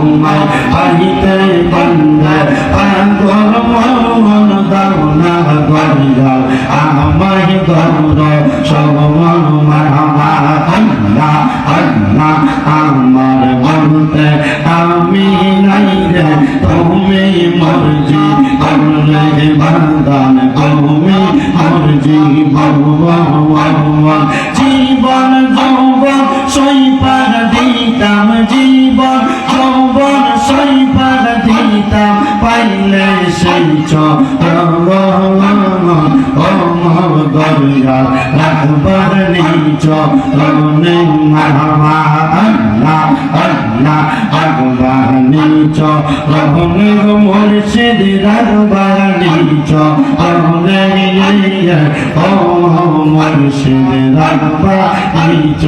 তোমায় পাহিতে বন্ধে পাগল মন দাও না গরিয়াল আমায় গৌর সবমন মারমা আল্লাহ আল্লাহ, আমার বলতে দরিয়া রাখবার নিচ রনে মারমা আল্লাহ আল্লাহ রাখবার নিচ রনে মুর্শিদ রাখবার নিচ রনে ও মুর্শিদ রাখবার নিচ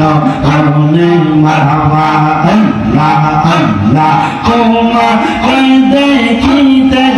রনে মারমা আল্লাহ আল্লাহ তোমার দেখিতে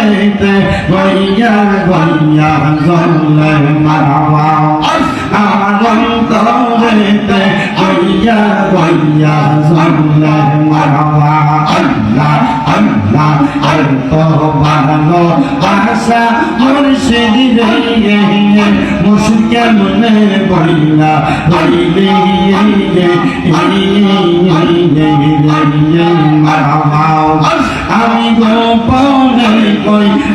অন্তরেতে গইয়া গইয়া জলে মারাওয়া। আমার অন্তরেতে গইয়া গইয়া জলে মারাওয়া। আল্লাহ আল্লাহ আর তো ভালো ভাষা মুর্শিদ রে মুশকে মনে বইলা বইলে আমি গোপনে কই রাপিয়ে দিয়ে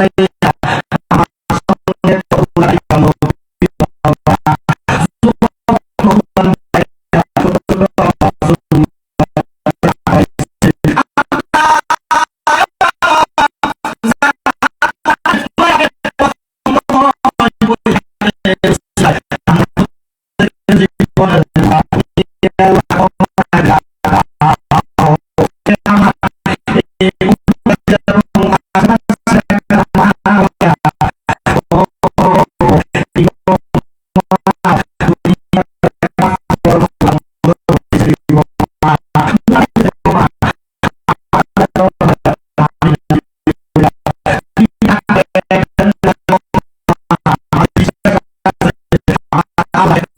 সবাই aber